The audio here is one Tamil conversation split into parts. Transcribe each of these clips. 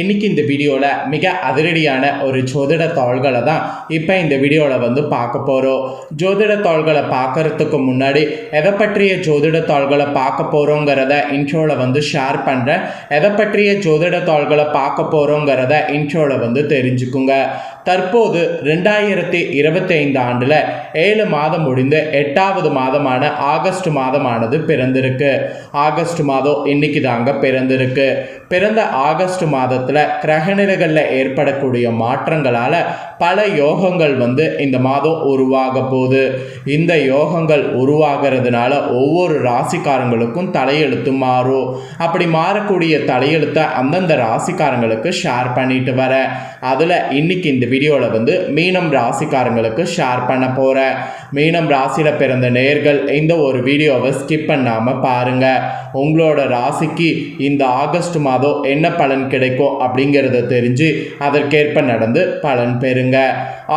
இன்னைக்கு இந்த வீடியோவில் மிக அதிரடியான ஒரு ஜோதிட தாள்களை தான் இப்போ இந்த வீடியோவில் வந்து பார்க்க போகிறோம் ஜோதிட தாள்களை பார்க்கறதுக்கு முன்னாடி எதை பற்றிய ஜோதிட தாள்களை பார்க்க போகிறோங்கிறத இன்ட்ரோவில் வந்து ஷேர் பண்ணுறேன் எதை பற்றிய ஜோதிட தாள்களை பார்க்க போகிறோங்கிறத இன்ட்ரோவில் வந்து தெரிஞ்சுக்குங்க. தற்போது ரெண்டாயிரத்தி இருபத்தி ஐந்து ஆண்டில் ஏழு மாதம் முடிந்து எட்டாவது மாதமான ஆகஸ்ட் மாதமானது பிறந்திருக்கு. ஆகஸ்ட் மாதம் இன்னைக்கு தாங்க பிறந்திருக்கு. பிறந்த ஆகஸ்ட் மாதத்தில் கிரகநிலைகளில் ஏற்படக்கூடிய மாற்றங்களால் பல யோகங்கள் வந்து இந்த மாதம் உருவாக போகுது. இந்த யோகங்கள் உருவாகிறதுனால ஒவ்வொரு ராசிக்காரங்களுக்கும் தலையெழுத்து மாறும். அப்படி மாறக்கூடிய தலையெழுத்தை அந்தந்த ராசிக்காரங்களுக்கு ஷேர் பண்ணிட்டு வரேன் அதில் இன்னைக்கு இந்த வீடியோவில் வந்து மீனம் ராசிக்காரங்களுக்கு ஷேர் பண்ண போகிறேன் மீனம் ராசியில் பிறந்த நேர்கள் இந்த ஒரு வீடியோவை ஸ்கிப் பண்ணாமல் பாருங்கள் உங்களோட ராசிக்கு இந்த ஆகஸ்ட் மாதம் என்ன பலன் கிடைக்கும் அப்படிங்கிறத தெரிஞ்சு அதற்கேற்ப நடந்து பலன் பெறுங்க.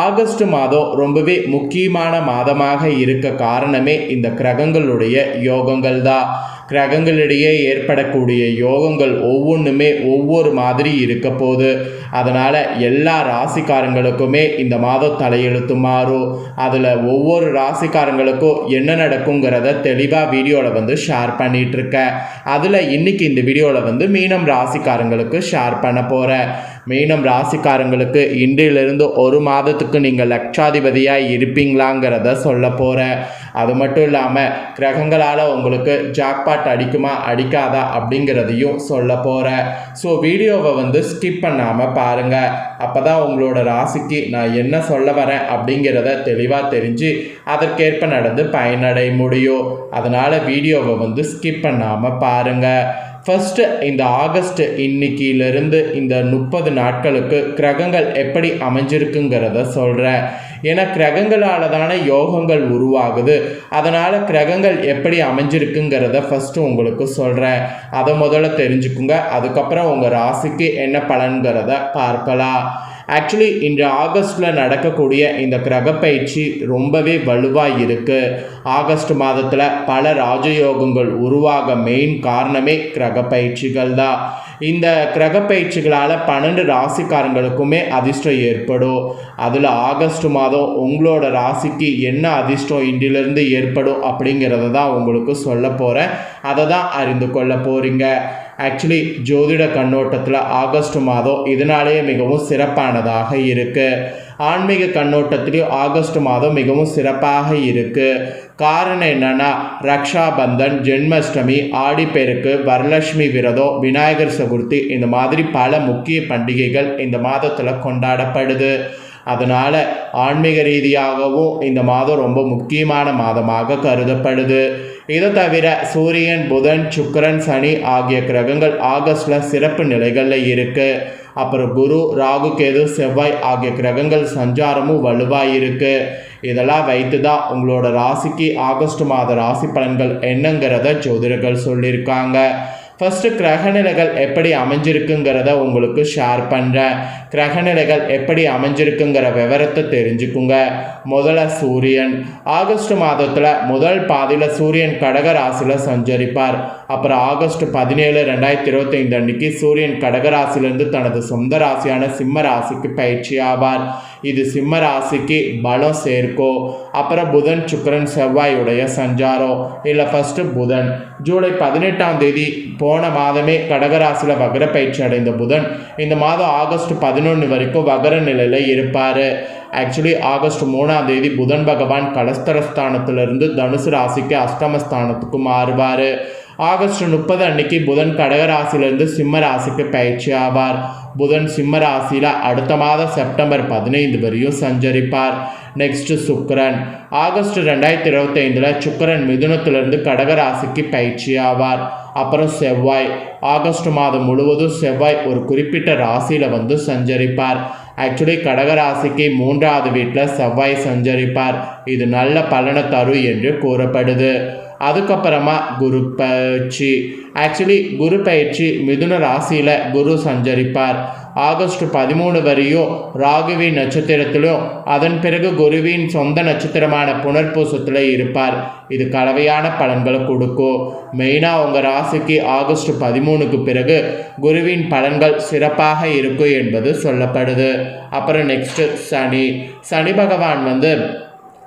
ஆகஸ்ட் மாதம் ரொம்பவே முக்கியமான மாதமாக இருக்க காரணமே இந்த கிரகங்களுடைய யோகங்கள் தான் கிரகங்களிடையே ஏற்படக்கூடிய யோகங்கள் ஒவ்வொன்றுமே ஒவ்வொரு மாதிரி இருக்க போகுது. அதனால் எல்லா ராசிக்காரங்களுக்குமே இந்த மாதம் தலையெழுத்து மாறும். அதில் ஒவ்வொரு ராசிக்காரங்களுக்கும் என்ன நடக்குங்கிறத தெளிவாக வீடியோவில் வந்து ஷேர் பண்ணிகிட்ருக்கேன் அதில் இன்னைக்கு இந்த வீடியோவில் வந்து மீனம் ராசிக்காரங்களுக்கு ஷேர் பண்ண போகிறேன் மீனம் ராசிக்காரங்களுக்கு இன்றிலிருந்து ஒரு மாதத்துக்கு நீங்கள் லட்சாதிபதியாக இருப்பீங்களாங்கிறத சொல்ல போகிறேன் அது மட்டும் இல்லாமல் கிரகங்களால் உங்களுக்கு ஜாக்பாட் அடிக்குமா அடிக்காதா அப்படிங்கிறதையும் சொல்ல போகிறேன் ஸோ வீடியோவை வந்து ஸ்கிப் பண்ணாமல் பாருங்கள் அப்போ தான் உங்களோட ராசிக்கு நான் என்ன சொல்ல வரேன் அப்படிங்கிறத தெளிவாக தெரிஞ்சு அதற்கேற்ப நடந்து பயனடைய முடியும். அதனால் வீடியோவை வந்து ஸ்கிப் பண்ணாமல் பாருங்கள் ஃபஸ்ட்டு இந்த ஆகஸ்ட் இன்னைக்கிலிருந்து இந்த முப்பது நாட்களுக்கு கிரகங்கள் எப்படி அமைஞ்சிருக்குங்கிறத சொல்கிறேன் ஏன்னா கிரகங்களால் தானே யோகங்கள் உருவாகுது. அதனால் கிரகங்கள் எப்படி அமைஞ்சிருக்குங்கிறத ஃபஸ்ட்டு உங்களுக்கு சொல்கிறேன் அதை முதல்ல தெரிஞ்சுக்குங்க. அதுக்கப்புறம் உங்கள் ராசிக்கு என்ன பலன்கிறத பார்க்கலாம். ஆக்சுவலி இன்று ஆகஸ்டில் நடக்கக்கூடிய இந்த கிரகப்பயிற்சி ரொம்பவே வலுவாக இருக்குது ஆகஸ்ட் மாதத்தில் பல ராஜயோகங்கள் உருவாக மெயின் காரணமே கிரகப்பயிற்சிகள் தான். இந்த கிரகப்பயிற்சிகளால் பன்னெண்டு ராசிக்காரங்களுக்குமே அதிர்ஷ்டம் ஏற்படும். அதில் ஆகஸ்ட் மாதம் உங்களோட ராசிக்கு என்ன அதிர்ஷ்டம் இன்றிலிருந்து ஏற்படும் அப்படிங்கிறத தான் உங்களுக்கு சொல்ல போகிறேன் அதை தான் அறிந்து கொள்ள போகிறீங்க ஆக்சுவலி ஜோதிட கண்ணோட்டத்தில் ஆகஸ்ட் மாதம் இதனாலேயே மிகவும் சிறப்பானதாக இருக்குது ஆன்மீக கண்ணோட்டத்திலையும் ஆகஸ்ட் மாதம் மிகவும் சிறப்பாக இருக்குது காரணம் என்னென்னா ரக்ஷாபந்தன் ஜென்மாஷ்டமி ஆடிப்பெருக்கு வரலட்சுமி விரதம் விநாயகர் சதுர்த்தி இந்த மாதிரி பல முக்கிய பண்டிகைகள் இந்த மாதத்தில் கொண்டாடப்படுது. அதனால் ஆன்மீக ரீதியாகவும் இந்த மாதம் ரொம்ப முக்கியமான மாதமாக கருதப்படுது. இதை தவிர சூரியன் புதன் சுக்கரன் சனி ஆகிய கிரகங்கள் ஆகஸ்டில் சிறப்பு நிலைகளில் இருக்குது அப்புறம் குரு ராகு கேது செவ்வாய் ஆகிய கிரகங்கள் சஞ்சாரமும் வலுவாக இருக்குது இதெல்லாம் வைத்து தான் உங்களோட ராசிக்கு ஆகஸ்ட் மாத ராசி பலன்கள் என்னங்கிறத ஜோதிடர்கள் சொல்லியிருக்காங்க. ஃபஸ்ட்டு கிரகநிலைகள் எப்படி அமைஞ்சிருக்குங்கிறத உங்களுக்கு ஷேர் பண்ணுறேன் கிரகநிலைகள் எப்படி அமைஞ்சிருக்குங்கிற விவரத்தை தெரிஞ்சுக்குங்க. முதல்ல சூரியன். ஆகஸ்ட் மாதத்தில் முதல் பாதியில் சூரியன் கடக ராசியில் சஞ்சரிப்பார். அப்புறம் ஆகஸ்ட் பதினேழு ரெண்டாயிரத்தி இருபத்தைந்து அன்னைக்கு சூரியன் கடகராசியிலேருந்து தனது சொந்த ராசியான சிம்ம ராசிக்கு பயிற்சி ஆவார். இது சிம்ம ராசிக்கு பலம் சேர்க்கும் அப்புறம் புதன் சுக்கரன் செவ்வாயுடைய சஞ்சாரம் இல்லை ஃபஸ்ட்டு புதன். ஜூலை பதினெட்டாம் தேதி போன மாதமே கடகராசியில் வகர பயிற்சி அடைந்த புதன். இந்த மாதம் ஆகஸ்ட் பதினொன்று வரைக்கும் வகர நிலையில் இருப்பார். ஆக்சுவலி ஆகஸ்ட் மூணாம் தேதி புதன் பகவான் கலஸ்தரஸ்தானத்திலிருந்து தனுசு ராசிக்கு அஷ்டமஸ்தானத்துக்கு மாறுவார். ஆகஸ்ட் முப்பது அன்னைக்கு புதன் கடகராசிலிருந்து சிம்ம ராசிக்கு பயிற்சி ஆவார். புதன் சிம்ம ராசியில் அடுத்த மாதம் செப்டம்பர் பதினைந்து வரையும் சஞ்சரிப்பார். நெக்ஸ்ட் சுக்கரன். ஆகஸ்ட் ரெண்டாயிரத்தி இருபத்தைந்தில் சுக்கரன் மிதுனத்திலிருந்து கடகராசிக்கு பயிற்சி ஆவார். அப்புறம் செவ்வாய். ஆகஸ்ட் மாதம் முழுவதும் செவ்வாய் ஒரு குறிப்பிட்ட ராசியில் வந்து சஞ்சரிப்பார். ஆக்சுவலி கடகராசிக்கு மூன்றாவது வீட்டில் செவ்வாய் சஞ்சரிப்பார். இது நல்ல பலனை தரும் என்று கூறப்படுது. அதுக்கப்புறமா குரு பயிற்சி. ஆக்சுவலி குரு பயிற்சி மிதுன ராசியில் குரு சஞ்சரிப்பார். ஆகஸ்ட் பதிமூணு வரையும் ராகுவின் நட்சத்திரத்திலும் அதன் பிறகு குருவின் சொந்த நட்சத்திரமான புனர்பூசத்தில் இருப்பார். இது கலவையான பலன்களை கொடுக்கும். மெயினாக உங்கள் ராசிக்கு ஆகஸ்ட் பதிமூணுக்கு பிறகு குருவின் பலன்கள் சிறப்பாக இருக்கும் என்பது சொல்லப்படுது. அப்புறம் நெக்ஸ்ட்டு சனி. சனி பகவான் வந்து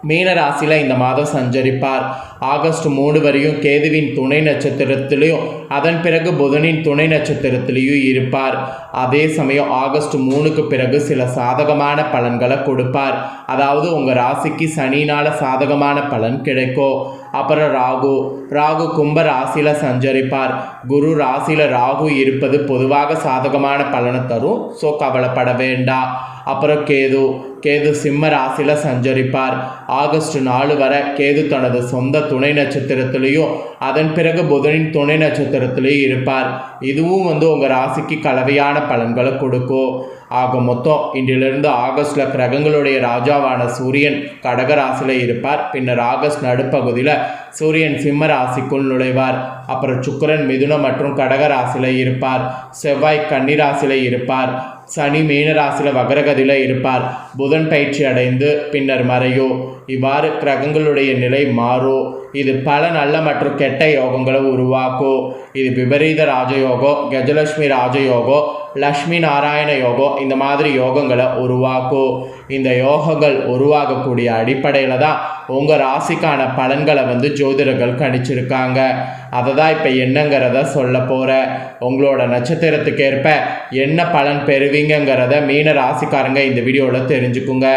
மீன ராசியில் இந்த மாதம் சஞ்சரிப்பார். ஆகஸ்ட் மூணு வரையும் கேதுவின் துணை நட்சத்திரத்திலையும் அதன் பிறகு புதனின் துணை நட்சத்திரத்திலையும் இருப்பார். அதே சமயம் ஆகஸ்ட் மூணுக்கு பிறகு சில சாதகமான பலன்களை கொடுப்பார். அதாவது உங்கள் ராசிக்கு சனினால் சாதகமான பலன் கிடைக்கும். அப்புறம் ராகு. ராகு கும்ப ராசியில் சஞ்சரிப்பார். குரு ராசியில் ராகு இருப்பது பொதுவாக சாதகமான பலனை தரும். ஸோ கவலைப்பட வேண்டாம் அப்புறம் கேது. கேது சிம்ம ராசியில் சஞ்சரிப்பார். ஆகஸ்ட் நாலு வரை கேது தனது சொந்த துணை நட்சத்திரத்திலையும் அதன் பிறகு புதனின் துணை நட்சத்திரத்திலையும் இருப்பார். இதுவும் வந்து உங்கள் ராசிக்கு கலவையான பலன்களை கொடுக்கும். ஆக மொத்தம் இன்றிலிருந்து ஆகஸ்டில் கிரகங்களுடைய ராஜாவான சூரியன் கடக ராசியில் இருப்பார். பின்னர் ஆகஸ்ட் நடுப்பகுதியில் சூரியன் சிம்ம ராசிக்குள் நுழைவார். அப்புறம் சுக்கரன் மிதுனம் மற்றும் கடக ராசியில் இருப்பார். செவ்வாய் கன்னிராசியில் இருப்பார். சனி மீன ராசியில் வகரகதியில் இருப்பார். புதன் பயிற்சி அடைந்து பின்னர் மறையோ. இவ்வாறு கிரகங்களுடைய நிலை மாறும் இது பல நல்ல மற்றும் கெட்ட யோகங்களை உருவாக்கும் இது விபரீத ராஜயோகோ கஜலட்சுமி ராஜயோகோ லக்ஷ்மி நாராயண யோகம் இந்த மாதிரி யோகங்களை உருவாக்கும் இந்த யோகங்கள் உருவாகக்கூடிய அடிப்படையில் தான் உங்கள் ராசிக்கான பலன்களை வந்து ஜோதிடர்கள் கணிச்சிருக்காங்க. அதை தான் இப்போ என்னங்கிறத சொல்ல போகிறேன் உங்களோட நட்சத்திரத்துக்கு ஏற்ப என்ன பலன் பெறுவீங்கங்கிறத மீன ராசிக்காரங்க இந்த வீடியோவில் தெரிஞ்சுக்குங்க.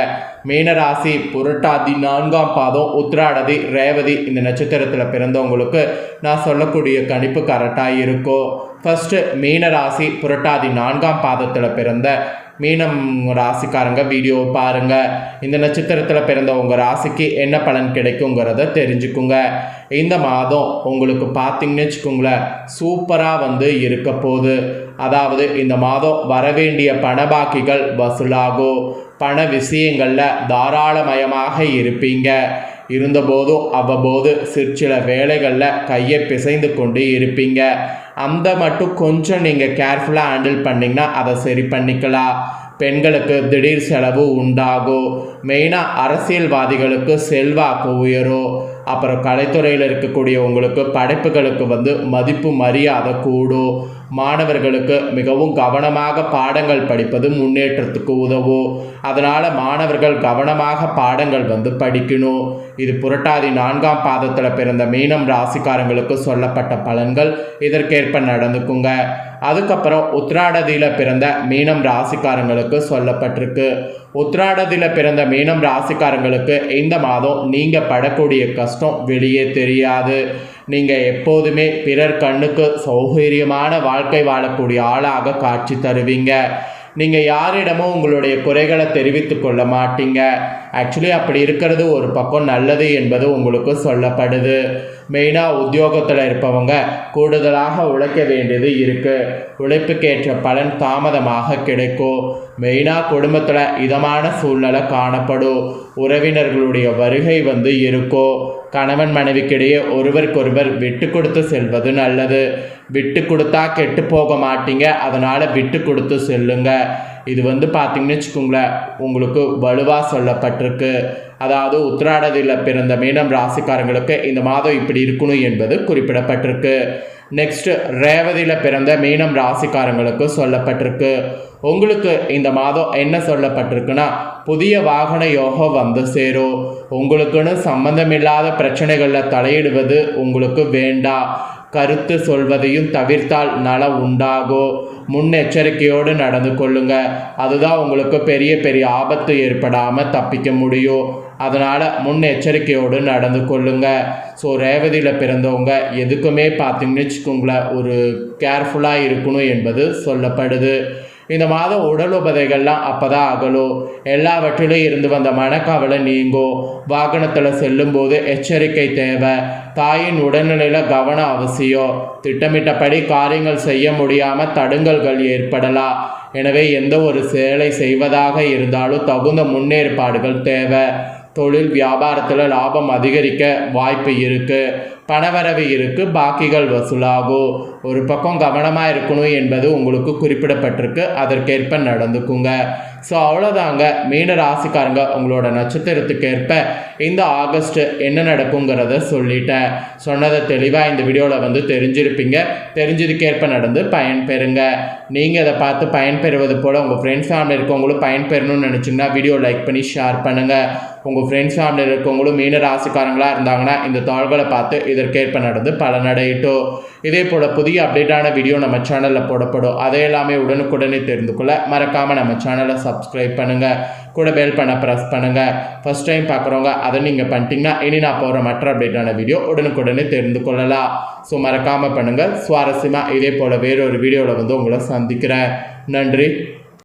மீன ராசி புரட்டாதி நான்காம் பாதம் உத்திராடதி ரேவதி இந்த நட்சத்திரத்தில் பிறந்தவங்களுக்கு நான் சொல்லக்கூடிய கணிப்பு கரெக்டாக இருக்கும் ஃபஸ்ட்டு மீன ராசி புரட்டாதி நான்காம் பாதத்தில் பிறந்த மீனம் ராசிக்காரங்க வீடியோ பாருங்க. இந்த நட்சத்திரத்தில் பிறந்த உங்கள் ராசிக்கு என்ன பலன் கிடைக்குங்கிறத தெரிஞ்சுக்குங்க. இந்த மாதம் உங்களுக்கு பார்த்தீங்கன்னு வச்சுக்கோங்களேன் சூப்பராக வந்து இருக்க போகுது. அதாவது இந்த மாதம் வரவேண்டிய பணபாக்கிகள் வசூலாகும். பண விஷயங்களில் தாராளமயமாக இருப்பீங்க. இருந்தபோதும் அவ்வப்போது சிற்சில வேலைகளில் கையை பிசைந்து கொண்டு இருப்பீங்க. அந்த மட்டும் கொஞ்சம் நீங்கள் கேர்ஃபுல்லாக ஹேண்டில் பண்ணிங்கன்னா அதை சரி பண்ணிக்கலாம். பெண்களுக்கு திடீர் செலவு உண்டாகும். மெயினாக அரசியல்வாதிகளுக்கு செல்வாக்கு உயரும். அப்புறம் கலைத்துறையில் இருக்கக்கூடிய உங்களுக்கு படைப்புகளுக்கு வந்து மதிப்பு மரியாதை கூடும். மாணவர்களுக்கு மிகவும் கவனமாக பாடங்கள் படிப்பது முன்னேற்றத்துக்கு உதவும். அதனால் மாணவர்கள் கவனமாக பாடங்கள் வந்து படிக்கணும். இது புரட்டாதி நான்காம் பாதத்தில் பிறந்த மீனம் ராசிக்காரங்களுக்கு சொல்லப்பட்ட பலன்கள். இதற்கேற்ப நடந்துக்குங்க. அதுக்கப்புறம் உத்ராடதியில் பிறந்த மீனம் ராசிக்காரங்களுக்கு சொல்லப்பட்டிருக்கு. உத்ராடதியில் பிறந்த மீனம் ராசிக்காரங்களுக்கு இந்த மாதம் நீங்கள் படக்கூடிய கஷ்டம் வெளியே தெரியாது. நீங்கள் எப்போதுமே பிறர் கண்ணுக்கு சௌகரியமான வாழ்க்கை வாழக்கூடிய ஆளாக காட்சி தருவீங்க. நீங்கள் யாரிடமும் உங்களுடைய குறைகளை தெரிவித்து கொள்ள மாட்டீங்க. ஆக்சுவலி அப்படி இருக்கிறது ஒரு பக்கம் நல்லது என்பது உங்களுக்கு சொல்லப்படுது. மெயினாக உத்தியோகத்தில் இருப்பவங்க கூடுதலாக உழைக்க வேண்டியது இருக்குது உழைப்புக்கேற்ற பலன் தாமதமாக கிடைக்கும். மெயினாக குடும்பத்தில் இதமான சூழ்நிலை காணப்படும். உறவினர்களுடைய வருகை வந்து இருக்கும். கணவன் மனைவிக்கிடையே ஒருவருக்கொருவர் விட்டு கொடுத்து செல்வது நல்லது. விட்டு கொடுத்தா கெட்டு போக மாட்டீங்க அதனால் விட்டு கொடுத்து செல்லுங்க. இது வந்து பார்த்தீங்கன்னு வச்சுக்கோங்களேன் உங்களுக்கு வலுவாக சொல்லப்பட்டிருக்கு. அதாவது உத்திராடதியில் பிறந்த மீனம் ராசிக்காரங்களுக்கு இந்த மாதம் இப்படி இருக்கணும் என்பது குறிப்பிடப்பட்டிருக்கு. நெக்ஸ்ட் ரேவதியில் பிறந்த மீனம் ராசிக்காரங்களுக்கு சொல்லப்பட்டிருக்கு. உங்களுக்கு இந்த மாதம் என்ன சொல்லப்பட்டிருக்குன்னா புதிய வாகன யோகம் வந்து சேரும். உங்களுக்குன்னு சம்பந்தமில்லாத பிரச்சனைகளில் தலையிடுவது உங்களுக்கு வேண்டாம். கருத்து சொல்வதையும் தவிர்த்தால் நலம் உண்டாகும் முன்னெச்சரிக்கையோடு நடந்து கொள்ளுங்க. அதுதான் உங்களுக்கு பெரிய பெரிய ஆபத்து ஏற்படாமல் தப்பிக்க முடியும் அதனால் முன்னெச்சரிக்கையோடு நடந்து கொள்ளுங்க. ஸோ ரேவதியில் பிறந்தவங்க எதுக்குமே பார்த்தீங்கன்னு வச்சுக்கோங்களேன் ஒரு கேர்ஃபுல்லாக இருக்கணும் என்பது சொல்லப்படுது. இந்த மாதம் உடல் உபதைகள்லாம் அப்போ தான் அகலும் எல்லாவற்றிலும் இருந்து வந்த மனக்கவலை நீங்கும் வாகனத்தில் செல்லும்போது எச்சரிக்கை தேவை. தாயின் உடல்நிலையில் கவனம் அவசியம் திட்டமிட்டபடி காரியங்கள் செய்ய முடியாமல் தடுங்கல்கள் ஏற்படலாம் எனவே எந்த ஒரு செயலை செய்வதாக இருந்தாலும் தகுந்த முன்னேற்பாடுகள் தேவை. தொழில் வியாபாரத்தில் லாபம் அதிகரிக்க வாய்ப்பு இருக்குது பணவரவு இருக்குது பாக்கிகள் வசூலாகும். ஒரு பக்கம் கவனமாக இருக்கணும் என்பது உங்களுக்கு குறிப்பிடப்பட்டிருக்கு. அதற்கேற்ப நடந்துக்குங்க. ஸோ அவ்வளோதாங்க மீன ராசிக்காரங்க உங்களோட நட்சத்திரத்துக்கு ஏற்ப இந்த ஆகஸ்ட் என்ன நடக்குங்கிறத சொல்லிட்டேன். சொன்னதை தெளிவாக இந்த வீடியோவில் வந்து தெரிஞ்சிருப்பீங்க. தெரிஞ்சதுக்கேற்ப நடந்து பயன் பெறுங்க நீங்கள் இதை பார்த்து பயன் பெறுவது போல் உங்கள் ஃப்ரெண்ட்ஸ் ஃபேமிலி இருக்கவங்களும் பயன் பெறணும்னு நினச்சிங்கன்னா வீடியோ லைக் பண்ணி ஷேர் பண்ணுங்கள் உங்கள் ஃப்ரெண்ட்ஸ் ஃபேமிலியில் இருக்கவங்களும் மீன ராசிக்காரங்களாக இருந்தாங்கன்னா இந்த தாள்களை பார்த்து இதற்கேற்ப நடந்து பலனடையிட்டோம். இதே போல் புதிய அப்டேட்டான வீடியோ நம்ம சேனலில் போடப்படும். அதை எல்லாமே உடனுக்குடனே தெரிந்து கொள்ள மறக்காமல் நம்ம சேனலை சப்ஸ்கிரைப் பண்ணுங்கள் கூட பெல் பண்ண ப்ரெஸ் பண்ணுங்கள் ஃபஸ்ட் டைம் பார்க்குறவங்க அதை நீங்கள் பண்ணிட்டீங்கன்னா இனி நான் போகிற மற்ற அப்டேட்டான வீடியோ உடனுக்குடனே தெரிந்து கொள்ளலாம். ஸோ மறக்காமல் பண்ணுங்கள் சுவாரஸ்யமாக இதே போல் வேறொரு வீடியோவில் வந்து உங்களை சந்திக்கிறேன். நன்றி.